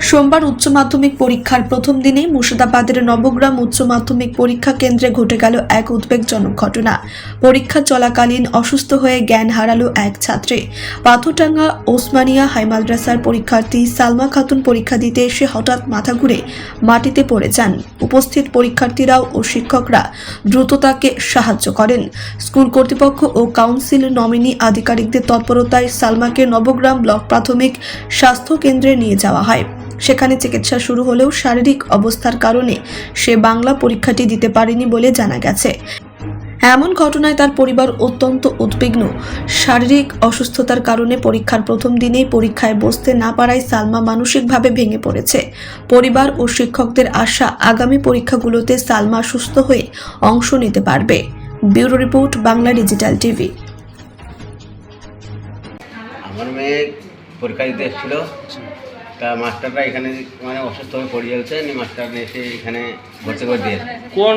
সোমবার উচ্চ মাধ্যমিক পরীক্ষার প্রথম দিনেই মুর্শিদাবাদের নবগ্রাম উচ্চ মাধ্যমিক পরীক্ষা কেন্দ্রে ঘটে গেল এক উদ্বেগজনক ঘটনা। পরীক্ষা চলাকালীন অসুস্থ হয়ে জ্ঞান হারালো এক ছাত্রী। পাথরটাঙ্গা ওসমানিয়া হাই মাদ্রাসার পরীক্ষার্থী সালমা খাতুন পরীক্ষা দিতে এসে হঠাৎ মাথা ঘুরে মাটিতে পড়ে যান। উপস্থিত পরীক্ষার্থীরাও ও শিক্ষকরা দ্রুত তাকে সাহায্য করেন। স্কুল কর্তৃপক্ষ ও কাউন্সিল নমিনি আধিকারিকদের তৎপরতায় সালমাকে নবগ্রাম ব্লক প্রাথমিক স্বাস্থ্য কেন্দ্রে নিয়ে যাওয়া হয়। সেখানে চিকিৎসা শুরু হলেও শারীরিক অবস্থার কারণে সে বাংলা পরীক্ষাটি দিতে পারেনি বলে জানা গেছে। এমন ঘটনায় তার পরিবার অত্যন্ত উদ্বিগ্ন। শারীরিক অসুস্থতার কারণে পরীক্ষার প্রথম দিনেই পরীক্ষায় বসতে না পারায় সালমা মানসিকভাবে ভেঙে পড়েছে। পরিবার ও শিক্ষকদের আশা, আগামী পরীক্ষাগুলোতে সালমা সুস্থ হয়ে অংশ নিতে পারবে। Bureau report, Bangla digital TV. আমার মেয়ে পরীক্ষা দিতে এসেছিল। তা মাস্টাররা এখানে মানে অসুস্থ হয়ে পড়ে যাচ্ছে মাস্টার এসে এখানে ভর্তি করে দিয়েছে কোন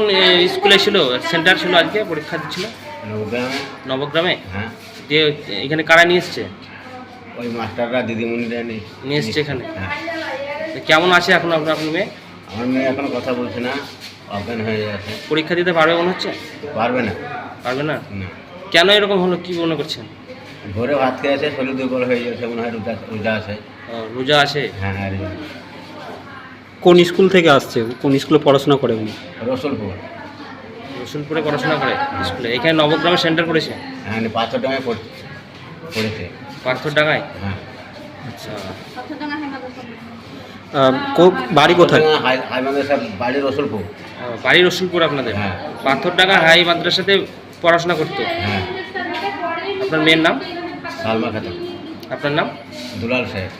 স্কুলে ছিল? সেন্টার ছিল আজকে? পরীক্ষা দিচ্ছিল? নবগ্রামে। নবগ্রামে? হ্যাঁ। যে এখানে কারা নিয়ে এসছে? ওই মাস্টাররা দিদিমণিরা নিয়ে। এসছে এখানে? হ্যাঁ। তো কেমন আছে এখন আপনার আপনার মেয়ে? আমার মেয়ে এখন কথা বলছে না অজ্ঞান হয়ে যাচ্ছে পরীক্ষা দিতে পারবে মনে হচ্ছে? পারবে না। পারবে না। কেন এরকম হলো? কি মনে করছেন? ভোরে ভাত খেয়েছে শরীর দুর্বল হয়ে যাচ্ছে মনে হয় রোজা রোজা আছে। ও, রোজা আছে? হ্যাঁ এই কোন স্কুল থেকে আসছে কোন স্কুলে পড়াশোনা করে উনি? রসুলপুর। রসুলপুরে পড়াশোনা করে স্কুলে। এখানে নবগ্রামে সেন্টার করেছে হ্যাঁ পাঁচশো টাকায় পড়ছে পড়েছে। পাথর ডাঙায় হ্যাঁ। আচ্ছা। আহ, কো- বাড়ি কোথায়? হাই হাই মাদ্রাসা বাড়ি রসুলপুর। বাড়ি রসুলপুর আপনাদের? হ্যাঁ। পাথর ডাঙা হাই মাদ্রাসাতে পড়াশোনা করতো? হ্যাঁ। আপনার মেয়ের নাম? সালমা খাতুন। আপনার নাম? দুলাল সাহেব।